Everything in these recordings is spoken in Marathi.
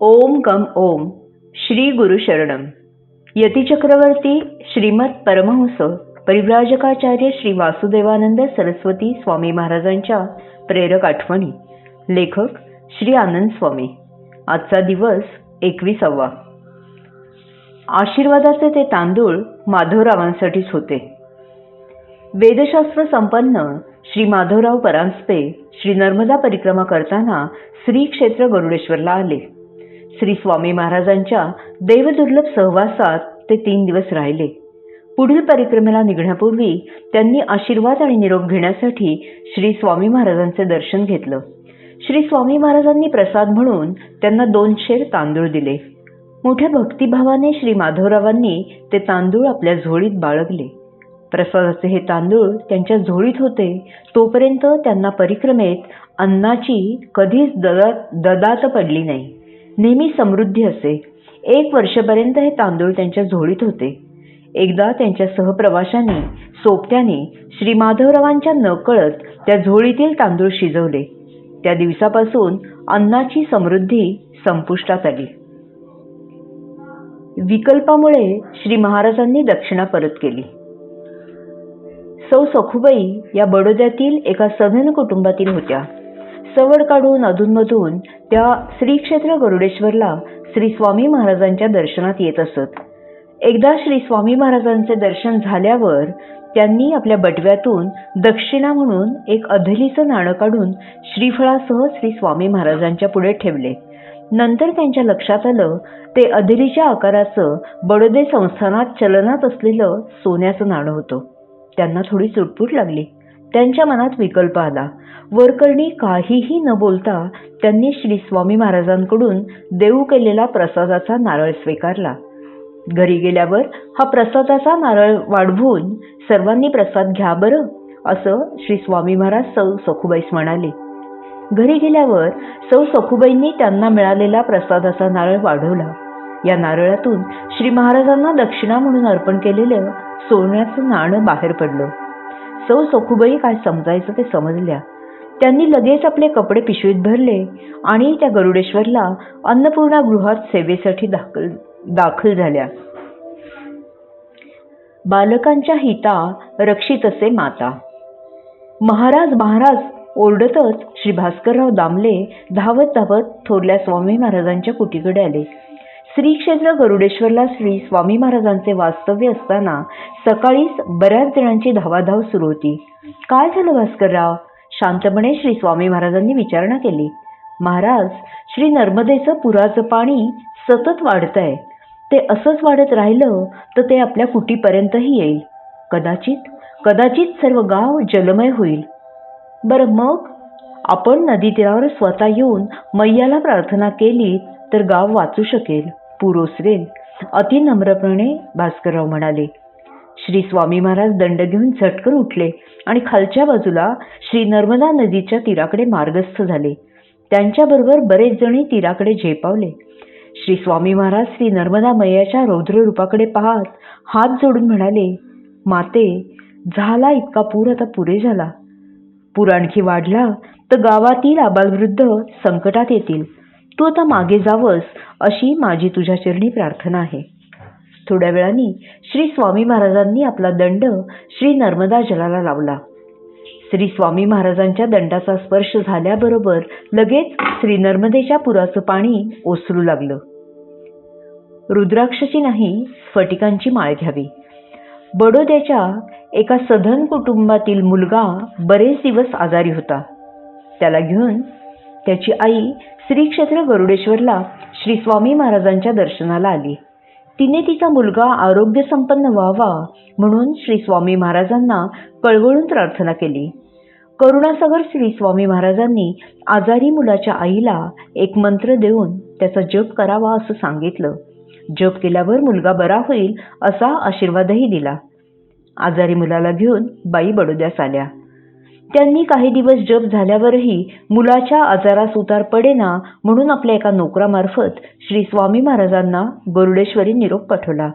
ओम कम ओम. श्री गुरु शरणम यतिचक्रवर्ती श्रीमद परमहंस परिव्राजकाचार्य श्री वासुदेवानंद सरस्वती स्वामी महाराजांच्या प्रेरक आठवणी. लेखक श्री आनंद स्वामी. आजचा दिवस एकविसावा. आशीर्वादाचे ते तांदूळ माधवरावांसाठीच होते. वेदशास्त्र संपन्न श्री माधवराव परांजपे श्री नर्मदा परिक्रमा करताना श्री क्षेत्र गरुडेश्वरला आले. श्री स्वामी महाराजांच्या देवदुर्लभ सहवासात ते तीन दिवस राहिले. पुढील परिक्रमेला निघण्यापूर्वी त्यांनी आशीर्वाद आणि निरोप घेण्यासाठी श्री स्वामी महाराजांचे दर्शन घेतलं. श्री स्वामी महाराजांनी प्रसाद म्हणून त्यांना दोन शेर तांदूळ दिले. मोठ्या भक्तिभावाने श्री माधवरावांनी ते तांदूळ आपल्या झोळीत बाळगले. प्रसादाचे हे तांदूळ त्यांच्या झोळीत होते तोपर्यंत त्यांना परिक्रमेत अन्नाची कधीच ददात ददात पडली नाही. नेहमी समृद्धी असे. एक वर्षपर्यंत हे तांदूळ त्यांच्या झोळीत होते. एकदा त्यांच्या सहप्रवाशांनी सोबत्याने श्री माधवरावांच्या नकळत त्या झोळीतील तांदूळ शिजवले. त्या दिवसापासून अन्नाची समृद्धी संपुष्टात आली. विकल्पामुळे श्री महाराजांनी दक्षिणा परत केली. सौ सखुबाई या बडोद्यातील एका सधन कुटुंबातील होत्या. सवड काढून अधूनमधून त्या श्री क्षेत्र गरुडेश्वरला श्री स्वामी महाराजांच्या दर्शनात येत असत. एकदा श्री स्वामी महाराजांचे दर्शन झाल्यावर त्यांनी आपल्या बटव्यातून दक्षिणा म्हणून एक अधलीचं नाणं काढून श्रीफळासह श्री स्वामी महाराजांच्या पुढे ठेवले. नंतर त्यांच्या लक्षात आलं ते अधलीच्या आकाराचं बडोदे संस्थानात चलनात असलेलं सोन्याचं नाणं होतं. त्यांना थोडी चुटपूट लागली. त्यांच्या मनात विकल्प आला. वरकरणी काहीही न बोलता त्यांनी श्री स्वामी महाराजांकडून देऊ केलेला प्रसादाचा नारळ स्वीकारला. घरी गेल्यावर हा प्रसादाचा नारळ वाढवून सर्वांनी प्रसाद घ्या बरं असं श्री स्वामी महाराज सौ सखुबाईस म्हणाले. घरी गेल्यावर सौ सखुबाईंनी त्यांना मिळालेला प्रसादाचा नारळ वाढवला. या नारळातून श्री महाराजांना दक्षिणा म्हणून अर्पण केलेलं सोन्याचं नाणं बाहेर पडलं. सौ सखुबाई काय समजायचं ते समजल्या. त्यांनी लगेच आपले कपडे पिशवीत भरले आणि त्या गरुडेश्वरला अन्नपूर्णा गृहात सेवेसाठी दाखल दाखल झाल्या. बालकांच्या हिता रक्षित असे माता. महाराज महाराज ओरडतच श्री भास्करराव दामले धावत धावत थोरल्या स्वामी महाराजांच्या कुटीकडे आले. श्री क्षेत्र गरुडेश्वरला श्री स्वामी महाराजांचे वास्तव्य असताना सकाळीच बऱ्याच जणांची धावाधाव सुरू होती. काय झालं भास्करराव? शांतपणे श्री स्वामी महाराजांनी विचारणा केली. महाराज श्री नर्मदेचं पुराचं पाणी सतत वाढत आहे ते असंच वाढत राहिलं तर ते आपल्या कुटीपर्यंतही येईल. कदाचित कदाचित सर्व गाव जलमय होईल. बरं मग? आपण नदी तीरावर स्वतः येऊन मैयाला प्रार्थना केली तर गाव वाचू शकेल. पूर ओसरेल अति नम्रपणे भास्करराव म्हणाले श्री स्वामी महाराज दंड घेऊन झटकन उठले आणि खालच्या बाजूला श्री नर्मदा नदीच्या तीराकडे मार्गस्थ झाले. त्यांच्याबरोबर बरेच जणी तीराकडे झेपावले. श्री स्वामी महाराज श्री नर्मदा मैयाच्या रौद्र रूपाकडे पाहत हात जोडून म्हणाले माते झाला इतका पूर आता पुरे झाला. पूर आणखी वाढला तर गावातील आबालवृद्ध संकटात येतील. तू आता मागे जावंस अशी माझी तुझ्या चरणी प्रार्थना आहे. थोड्या वेळाने श्री स्वामी महाराजांनी आपला दंड श्री नर्मदा जलाला लावला. श्री स्वामी महाराजांच्या दंडाचा स्पर्श झाल्याबरोबर लगेच श्री नर्मदेच्या पुराचं पाणी ओसरू लागलं. रुद्राक्षची नाही स्फटिकांची माळ घ्यावी. बडोद्याच्या एका सधन कुटुंबातील मुलगा बरेच दिवस आजारी होता. त्याला घेऊन त्याची आई श्री क्षेत्र गरुडेश्वरला श्री स्वामी महाराजांच्या दर्शनाला आली. तिने तिचा मुलगा आरोग्यसंपन्न व्हावा म्हणून श्री स्वामी महाराजांना कळवळून प्रार्थना केली. करुणासागर श्री स्वामी महाराजांनी आजारी मुलाच्या आईला एक मंत्र देऊन त्याचा जप करावा असं सांगितलं. जप केल्यावर मुलगा बरा होईल असा आशीर्वादही दिला. आजारी मुलाला घेऊन बाई बडोद्यास आल्या. त्यांनी काही दिवस जप झाल्यावरही मुलाच्या आजारास उतार पडेना म्हणून आपल्या एका नोकरामार्फत श्री स्वामी महाराजांना गरुडेश्वरी निरोप पाठवला.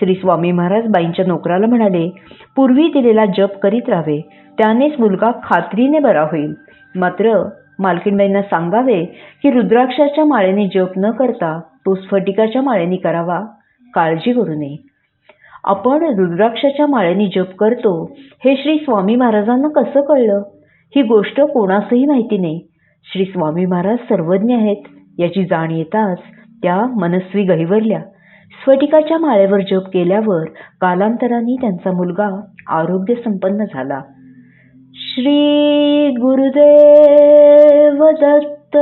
श्री स्वामी महाराज बाईंच्या नोकराला म्हणाले पूर्वी दिलेला जप करीत राहावे. त्यानेच मुलगा खात्रीने बरा होईल. मात्र मालकीणबाईंना सांगावे की रुद्राक्षाच्या माळेने जप न करता तो स्फटिकाच्या माळेने करावा. काळजी करू नये. आपण रुद्राक्षाच्या माळेने जप करतो. हे श्री स्वामी महाराजांना कसं कळलं? ही गोष्ट कोणासही माहिती नाही. श्री स्वामी महाराज सर्वज्ञ आहेत. याची जाण येताच त्या मनस्वी गहिवरल्या. स्फटिकाच्या माळेवर जप केल्यावर कालांतराने त्यांचा मुलगा आरोग्य संपन्न झाला. श्री गुरुदेव दत्त!